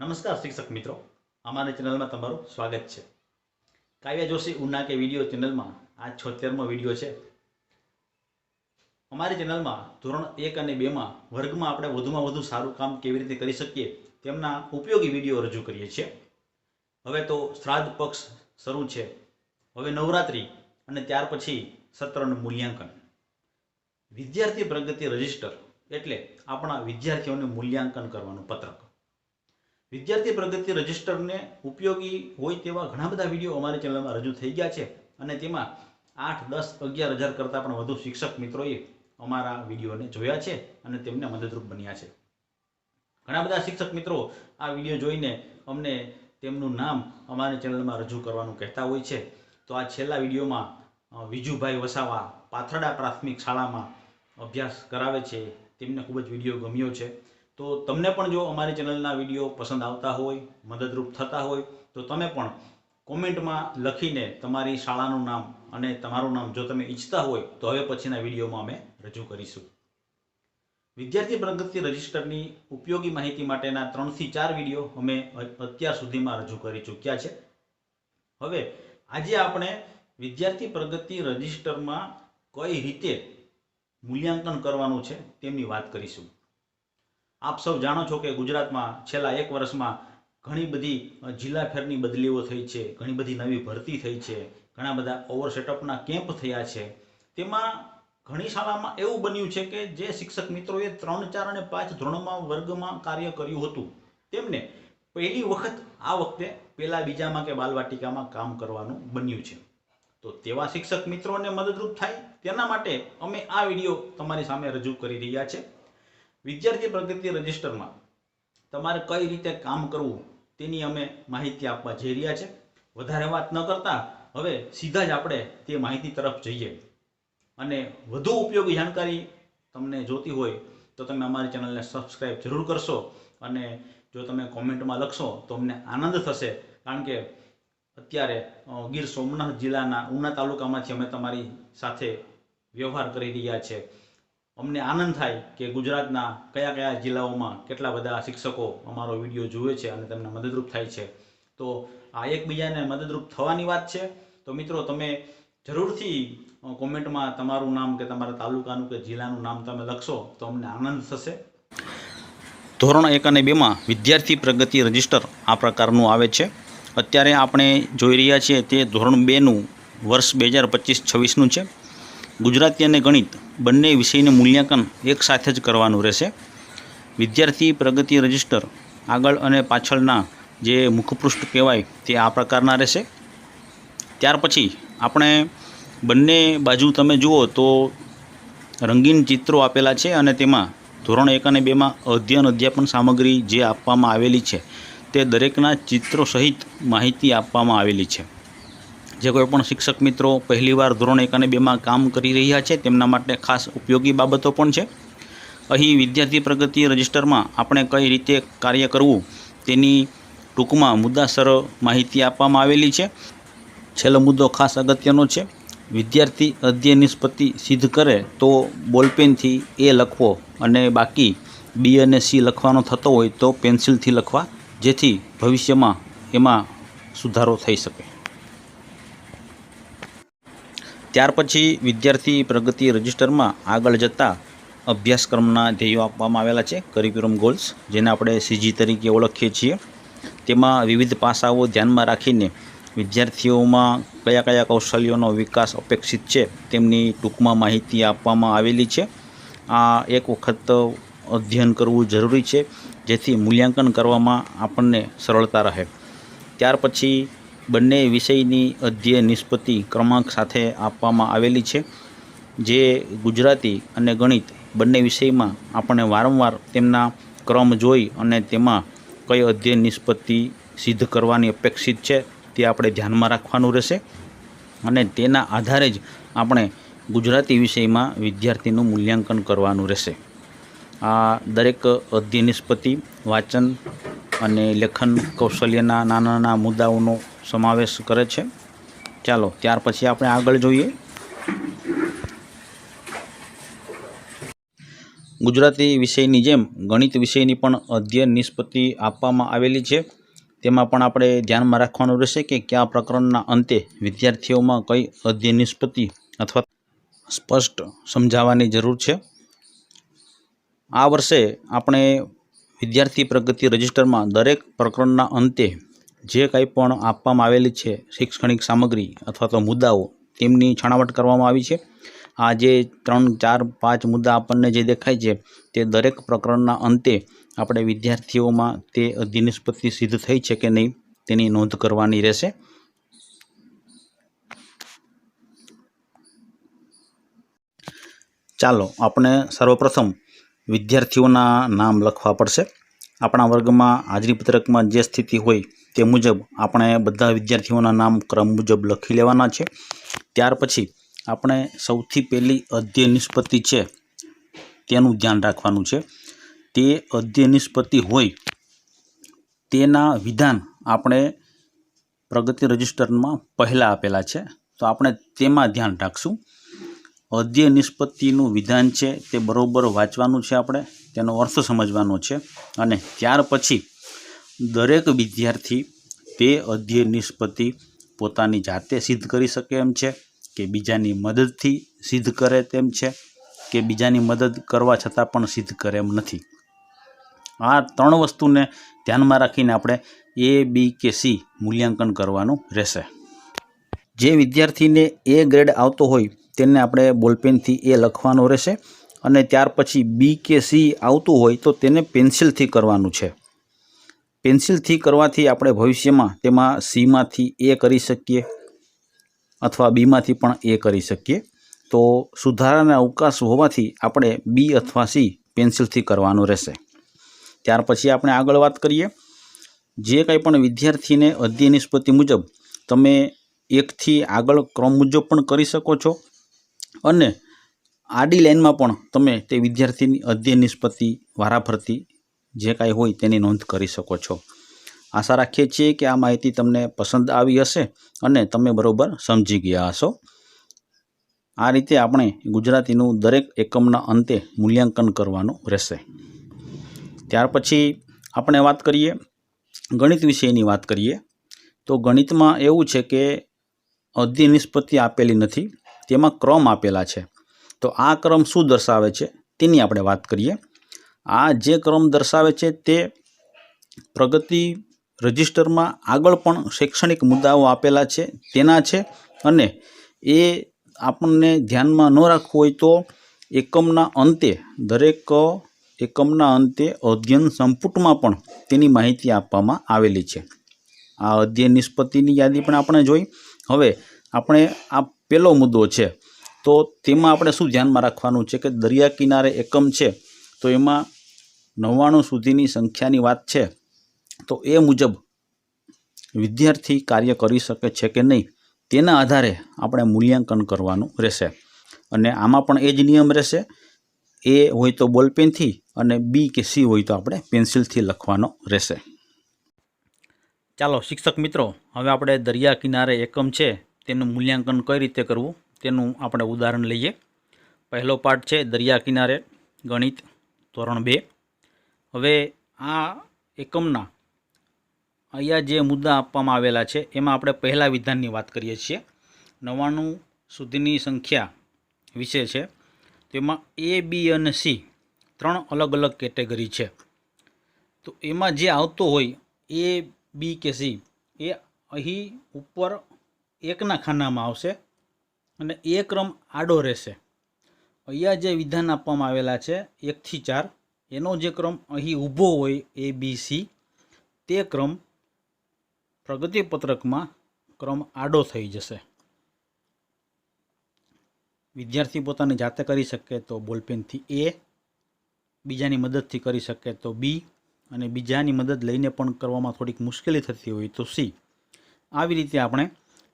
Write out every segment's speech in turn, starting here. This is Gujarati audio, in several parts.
નમસ્કાર શિક્ષક મિત્રો. અમારી ચેનલમાં તમારું સ્વાગત છે. કાવ્યા જોશી ઉના કે વીડિયો ચેનલમાં આ છોતેરમો વીડિયો છે. અમારી ચેનલમાં ધોરણ એક અને બેમાં વર્ગમાં આપણે વધુમાં વધુ સારું કામ કેવી રીતે કરી શકીએ તેમના ઉપયોગી વીડિયો રજૂ કરીએ છીએ. હવે તો શ્રાદ્ધ પક્ષ શરૂ છે. હવે નવરાત્રિ અને ત્યાર પછી સત્રનું મૂલ્યાંકન. વિદ્યાર્થી પ્રગતિ રજિસ્ટર એટલે આપણા વિદ્યાર્થીઓને મૂલ્યાંકન કરવાનું પત્રક. વિદ્યાર્થી પ્રગતિ રજિસ્ટરને ઉપયોગી હોય તેવા ઘણા બધા વીડિયો અમારી ચેનલમાં રજૂ થઈ ગયા છે અને તેમાં આઠ, દસ, અગિયાર હજાર કરતાં પણ વધુ શિક્ષક મિત્રોએ અમારા વિડીયોને જોયા છે અને તેમને મદદરૂપ બન્યા છે. ઘણા બધા શિક્ષક મિત્રો આ વીડિયો જોઈને અમને તેમનું નામ અમારી ચેનલમાં રજૂ કરવાનું કહેતા હોય છે. તો આ છેલ્લા વિડીયોમાં વિજુભાઈ વસાવા પાથરડા પ્રાથમિક શાળામાં અભ્યાસ કરાવે છે. તેમને ખૂબ જ વીડિયો ગમ્યો છે. તો તમને પણ જો અમારી ચેનલના વીડિયો પસંદ આવતા હોય, મદદરૂપ થતા હોય, તો તમે પણ કોમેન્ટમાં લખીને તમારી શાળાનું નામ અને તમારું નામ જો તમે ઈચ્છતા હોય, તો હવે પછીના વિડીયોમાં અમે રજૂ કરીશું. વિદ્યાર્થી પ્રગતિ રજિસ્ટરની ઉપયોગી માહિતી માટેના ત્રણથી ચાર વીડિયો અમે અત્યાર સુધીમાં રજૂ કરી ચૂક્યા છે. હવે આજે આપણે વિદ્યાર્થી પ્રગતિ રજિસ્ટરમાં કઈ રીતે મૂલ્યાંકન કરવાનું છે તેમની વાત કરીશું. આપ સૌ જાણો છો કે ગુજરાતમાં છેલ્લા એક વર્ષમાં ઘણી બધી જિલ્લા ફેરની બદલીઓ થઈ છે, ઘણી બધી નવી ભરતી થઈ છે, ઘણા બધા ઓવર સેટઅપના કેમ્પ થયા છે. તેમાં ઘણી શાળામાં એવું બન્યું છે કે જે શિક્ષક મિત્રોએ ત્રણ, ચાર અને પાંચ ધોરણમાં વર્ગમાં કાર્ય કર્યું હતું. તેમને પહેલી વખત આ વખતે પહેલા બીજામાં કે બાલવાટિકામાં કામ કરવાનું બન્યું છે. તો તેવા શિક્ષક મિત્રોને મદદરૂપ થાય, તેના માટે અમે આ વીડિયો તમારી સામે રજૂ કરી રહ્યા છે. વિદ્યાર્થી પ્રગતિ રજિસ્ટરમાં તમારે કઈ રીતે કામ કરવું તેની અમે માહિતી આપવા જઈ રહ્યા છે. વધારે વાત ન કરતા હવે સીધા જ આપણે તે માહિતી તરફ જઈએ. અને વધુ ઉપયોગી જાણકારી તમને જોતી હોય તો તમે અમારી ચેનલને સબસ્ક્રાઈબ જરૂર કરશો અને જો તમે કોમેન્ટમાં લખશો તો અમને આનંદ થશે. કારણ કે અત્યારે ગીર સોમનાથ જિલ્લાના ઉના તાલુકામાંથી અમે તમારી સાથે વ્યવહાર કરી રહ્યા છે. અમને આનંદ થાય કે ગુજરાતના કયા કયા જિલ્લાઓમાં કેટલા બધા શિક્ષકો અમારો વીડિયો જુએ છે અને તેમને મદદરૂપ થાય છે. તો આ એકબીજાને મદદરૂપ થવાની વાત છે. તો મિત્રો, તમે જરૂરથી કોમેન્ટમાં તમારું નામ કે તમારા તાલુકાનું કે જિલ્લાનું નામ તમે લખશો તો અમને આનંદ થશે. ધોરણ એક અને બેમાં વિદ્યાર્થી પ્રગતિ રજિસ્ટર આ પ્રકારનું આવે છે. અત્યારે આપણે જોઈ રહ્યા છીએ તે ધોરણ બેનું વર્ષ બે હજાર પચીસ છવ્વીસનું છે. ગુજરાતી અને ગણિત બંને વિષયનું મૂલ્યાંકન એક સાથે જ કરવાનું રહેશે. વિદ્યાર્થી પ્રગતિ રજિસ્ટર આગળ અને પાછળના જે મુખપૃષ્ઠ કહેવાય તે આ પ્રકારના રહેશે. ત્યાર પછી આપણે બંને બાજુ તમે જુઓ તો રંગીન ચિત્રો આપેલા છે અને તેમાં ધોરણ એક અને બેમાં અધ્યયન અધ્યાપન સામગ્રી જે આપવામાં આવેલી છે તે દરેકના ચિત્રો સહિત માહિતી આપવામાં આવેલી છે. જે કોઈ પણ શિક્ષક મિત્રો પહેલીવાર ધોરણ એક અને બેમાં કામ કરી રહ્યા છે, તેમના માટે ખાસ ઉપયોગી બાબતો પણ છે. અહીં વિદ્યાર્થી પ્રગતિ રજિસ્ટરમાં આપણે કઈ રીતે કાર્ય કરવું તેની ટૂંકમાં મુદ્દાસર માહિતી આપવામાં આવેલી છે. છેલ્લો મુદ્દો ખાસ અગત્યનો છે. વિદ્યાર્થી અધ્યયન નિષ્પત્તિ સિદ્ધ કરે તો બોલપેનથી એ લખવો અને બાકી બી અને સી લખવાનો થતો હોય તો પેન્સિલથી લખવા, જેથી ભવિષ્યમાં એમાં સુધારો થઈ શકે. ત્યાર પછી વિદ્યાર્થી પ્રગતિ રજિસ્ટરમાં આગળ જતાં અભ્યાસક્રમના ધ્યેયો આપવામાં આવેલા છે કરિક્યુલમ ગોલ્સ જેને આપણે સીજી તરીકે ઓળખીએ છીએ. તેમાં વિવિધ પાસાઓ ધ્યાનમાં રાખીને વિદ્યાર્થીઓમાં કયા કયા કૌશલ્યોનો વિકાસ અપેક્ષિત છે, તેમની ટૂંકમાં માહિતી આપવામાં આવેલી છે. આ એક વખત અધ્યયન કરવું જરૂરી છે, જેથી મૂલ્યાંકન કરવામાં આપણને સરળતા રહે. ત્યાર પછી બંને વિષયની અધ્યય નિષ્પત્તિ ક્રમાંક સાથે આપવામાં આવેલી છે, જે ગુજરાતી અને ગણિત બંને વિષયમાં આપણે વારંવાર તેમના ક્રમ જોઈ અને તેમાં કઈ અધ્યય નિષ્પત્તિ સિદ્ધ કરવાની અપેક્ષિત છે તે આપણે ધ્યાનમાં રાખવાનું રહેશે. અને તેના આધારે જ આપણે ગુજરાતી વિષયમાં વિદ્યાર્થીનું મૂલ્યાંકન કરવાનું રહેશે. આ દરેક અધ્યય નિષ્પત્તિ, વાંચન અને લેખન કૌશલ્યના નાના નાના મુદ્દાઓનો સમાવેશ કરે છે. ચાલો, ત્યાર પછી આપણે આગળ જોઈએ. ગુજરાતી વિષયની જેમ ગણિત વિષયની પણ અધ્યયન નિષ્પત્તિ આપવામાં આવેલી છે. તેમાં પણ આપણે ધ્યાનમાં રાખવાનું રહેશે કે કયા પ્રકરણના અંતે વિદ્યાર્થીઓમાં કઈ અધ્યયન નિષ્પત્તિ અથવા સ્પષ્ટ સમજાવવાની જરૂર છે. આ વર્ષે આપણે વિદ્યાર્થી પ્રગતિ રજિસ્ટરમાં દરેક પ્રકરણના અંતે જે કંઈ પણ આપવામાં આવેલી છે શૈક્ષણિક સામગ્રી અથવા તો મુદ્દાઓ, તેમની છણાવટ કરવામાં આવી છે. આ જે ત્રણ, ચાર, પાંચ મુદ્દા આપણને જે દેખાય છે, તે દરેક પ્રકરણના અંતે આપણે વિદ્યાર્થીઓમાં તે નિષ્પત્તિ સિદ્ધ થઈ છે કે નહીં, તેની નોંધ કરવાની રહેશે. ચાલો, આપણે સર્વપ્રથમ વિદ્યાર્થીઓના નામ લખવા પડશે. આપણા વર્ગમાં હાજરી પત્રકમાં જે સ્થિતિ હોય તે મુજબ આપણે બધા વિદ્યાર્થીઓના નામ ક્રમ મુજબ લખી લેવાના છે. ત્યાર પછી આપણે સૌથી પહેલી અધ્યય નિષ્પત્તિ છે તેનું ધ્યાન રાખવાનું છે. તે અધ્યય નિષ્પત્તિ હોય તેના વિધાન આપણે પ્રગતિ રજિસ્ટરમાં પહેલાં આપેલા છે. તો આપણે તેમાં ધ્યાન રાખશું. અધ્યયન નિષ્પત્તિનું વિધાન છે, તે બરાબર વાંચવાનું છે આપણે, તેનો અર્થ સમજવાનો છે. અને ત્યાર પછી દરેક વિદ્યાર્થી તે અધ્યય નિષ્પત્તિ પોતાની જાતે સિદ્ધ કરી શકે એમ છે, કે બીજાની મદદથી સિદ્ધ કરે તેમ છે, કે બીજાની મદદ કરવા છતાં પણ સિદ્ધ કરે એમ નથી. આ ત્રણ વસ્તુને ધ્યાનમાં રાખીને આપણે એ બી કે સી મૂલ્યાંકન કરવાનું રહેશે. જે વિદ્યાર્થીને એ ગ્રેડ આવતો હોય તેને આપણે બોલપેનથી એ લખવાનો રહેશે અને ત્યાર પછી બી કે સી આવતું હોય તો તેને પેન્સિલથી કરવાનું છે. પેન્સિલથી કરવાથી આપણે ભવિષ્યમાં તેમાં સીમાંથી એ કરી શકીએ અથવા બીમાંથી પણ એ કરી શકીએ. તો સુધારાના અવકાશ હોવાથી આપણે બી અથવા સી પેન્સિલથી કરવાનું રહેશે. ત્યાર પછી આપણે આગળ વાત કરીએ. જે કંઈ પણ વિદ્યાર્થીને અધ્યય નિષ્પત્તિ મુજબ તમે એકથી આગળ ક્રમ મુજબ પણ કરી શકો છો. અને આડી લાઇનમાં પણ તમે તે વિદ્યાર્થીની અધ્યયન નિષ્પત્તિ વારાફરતી જે કાંઈ હોય તેની નોંધ કરી શકો છો. આશા રાખીએ છીએ કે આ માહિતી તમને પસંદ આવી હશે અને તમે બરાબર સમજી ગયા હશો. આ રીતે આપણે ગુજરાતીનું દરેક એકમના અંતે મૂલ્યાંકન કરવાનું રહેશે. ત્યાર પછી આપણે વાત કરીએ ગણિત વિષયની વાત કરીએ. તો ગણિતમાં એવું છે કે અધ્યયન નિષ્પત્તિ આપેલી નથી. તેમાં ક્રમ આપેલા છે. તો આ ક્રમ શું દર્શાવે છે? તેની આપણે વાત કરીએ. આ જે ક્રમ દર્શાવે છે તે પ્રગતિ રજિસ્ટરમાં આગળ પણ શૈક્ષણિક મુદ્દાઓ આપેલા છે, તેના છે અને એ આપણને ધ્યાનમાં ન રાખવું હોય તો એકમના અંતે, દરેક એકમના અંતે અધ્યયન સંપુટમાં પણ તેની માહિતી આપવામાં આવેલી છે. આ અધ્યયન નિષ્પત્તિની યાદી પણ આપણે જોઈ. હવે આપણે આ પહેલો મુદ્દો છે. તો તેમાં આપણે શું ધ્યાનમાં રાખવાનું છે કે દરિયા કિનારે એકમ છે, તો એમાં નવ્વાણું સુધીની સંખ્યાની વાત છે. તો એ મુજબ વિદ્યાર્થી કાર્ય કરી શકે છે કે નહીં, તેના આધારે આપણે મૂલ્યાંકન કરવાનું રહેશે. અને આમાં પણ એ જ નિયમ રહેશે. એ હોય તો બોલપેનથી અને બી કે સી હોય તો આપણે પેન્સિલથી લખવાનો રહેશે. ચાલો, શિક્ષક મિત્રો, હવે આપણે દરિયા કિનારે એકમ છે તેનું મૂલ્યાંકન કઈ રીતે કરવું, તેનું આપણે ઉદાહરણ લઈએ. પહેલો પાઠ છે દરિયા કિનારે, ગણિત, ધોરણ બે. હવે આ એકમના અહીંયા જે મુદ્દા આપવામાં આવેલા છે, એમાં આપણે પહેલા વિધાનની વાત કરીએ છીએ. નવ્વાણું સુધીની સંખ્યા વિશે છે. તેમાં એ બી અને સી ત્રણ અલગ અલગ કેટેગરી છે. તો એમાં જે આવતો હોય એ બી કે સી એ અહીં ઉપર એકના ખાનામાં આવશે અને એ ક્રમ આડો રહેશે. અહીંયા જે વિધાન આપવામાં આવેલા છે, એકથી ચાર, એનો જે ક્રમ અહીં ઊભો હોય એ બી સી તે ક્રમ પ્રગતિપત્રકમાં ક્રમ આડો થઈ જશે. વિદ્યાર્થી પોતાની જાતે કરી શકે તો બોલપેનથી એ બીજાની મદદથી કરી શકે તો બી અને બીજાની મદદ લઈને પણ કરવામાં થોડીક મુશ્કેલી થતી હોય તો સી આવી રીતે આપણે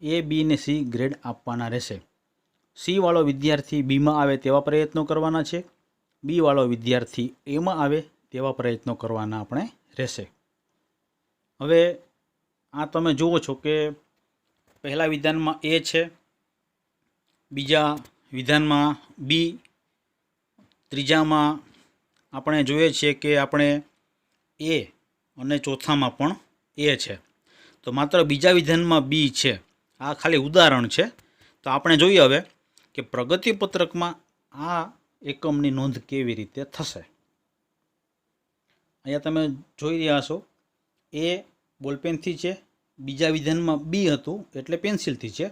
એ, બી ને સી ગ્રેડ આપવાના રહેશે. સી વાળો વિદ્યાર્થી બીમાં આવે તેવા પ્રયત્નો કરવાના છે. બીવાળો વિદ્યાર્થી એમાં આવે તેવા પ્રયત્નો કરવાના આપણે રહેશે. હવે આ તમે જુઓ છો કે પહેલા વિધાનમાં એ છે, બીજા વિધાનમાં બી, ત્રીજામાં આપણે જોઈએ છીએ કે આપણે એ અને ચોથામાં પણ એ છે. તો માત્ર બીજા વિધાનમાં બી છે. આ ખાલી ઉદાહરણ છે. તો આપણે જોઈએ હવે કે પ્રગતિપત્રકમાં આ એકમની નોંધ કેવી રીતે થશે. અહીંયા તમે જોઈ રહ્યા છો. એ બોલપેનથી છે, બીજા વિધાનમાં બી હતું એટલે પેન્સિલથી છે.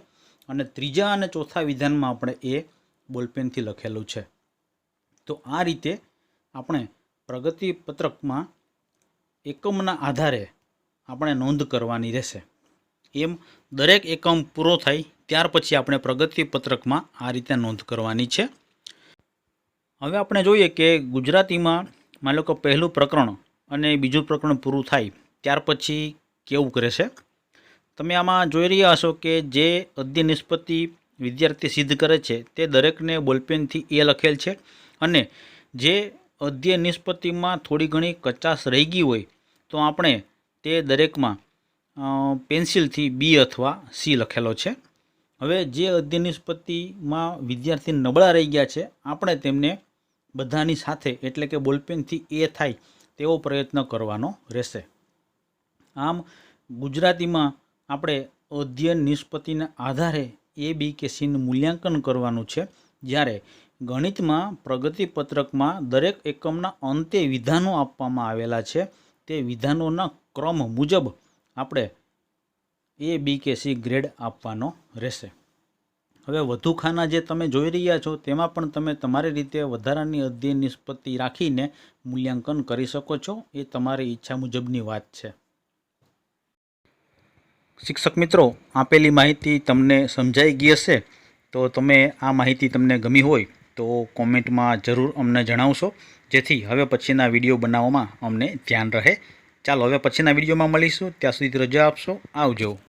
અને ત્રીજા અને ચોથા વિધાનમાં આપણે એ બોલપેનથી લખેલું છે. તો આ રીતે આપણે પ્રગતિપત્રકમાં એકમના આધારે આપણે નોંધ કરવાની રહેશે. એમ દરેક એકમ પૂરો થાય ત્યાર પછી આપણે પ્રગતિપત્રકમાં આ રીતે નોંધ કરવાની છે. હવે આપણે જોઈએ કે ગુજરાતીમાં માની લો કે પહેલું પ્રકરણ અને બીજું પ્રકરણ પૂરું થાય ત્યાર પછી કેવું કરે છે? તમે આમાં જોઈ રહ્યા હશો કે જે અધ્ય નિષ્પત્તિ વિદ્યાર્થી સિદ્ધ કરે છે તે દરેકને બોલપેનથી એ લખેલ છે અને જે અધ્ય નિષ્પત્તિમાં થોડી ઘણી કચાશ રહી ગઈ હોય તો આપણે તે દરેકમાં પેન્સિલથી બી અથવા સી લખેલો છે. હવે જે અધ્યય નિષ્પત્તિમાં વિદ્યાર્થી નબળા રહી ગયા છે, આપણે તેમને બધાની સાથે, એટલે કે બોલપેનથી એ થાય, તેવો પ્રયત્ન કરવાનો રહેશે. આમ, ગુજરાતીમાં આપણે અધ્યયન નિષ્પત્તિના આધારે એ, બી કે સીનું મૂલ્યાંકન કરવાનું છે, જ્યારે ગણિતમાં પ્રગતિપત્રકમાં દરેક એકમના અંતે વિધાનો આપવામાં આવેલા છે, તે વિધાનોના ક્રમ મુજબ આપણે એ બી કે સી ગ્રેડ આપવાનો રહેશે. હવે વધુ ખાના જે તમે જોઈ રહ્યા છો, તેમાં પણ તમે તમારી રીતે વધારાની અધ્યયન નિષ્પત્તિ રાખીને મૂલ્યાંકન કરી શકો છો. એ તમારી ઈચ્છા મુજબની વાત છે. શિક્ષક મિત્રો, આપેલી માહિતી તમને સમજાઈ ગઈ હશે, તો તમે આ માહિતી તમને ગમી હોય તો કોમેન્ટમાં જરૂર અમને જણાવશો. જેથી હવે પછીના વીડિયો બનાવવામાં અમને ધ્યાન રહે. ચાલો હવે પછીના વિડીયોમાં મળીશું. ત્યાં સુધી રજા આપશો. આવજો.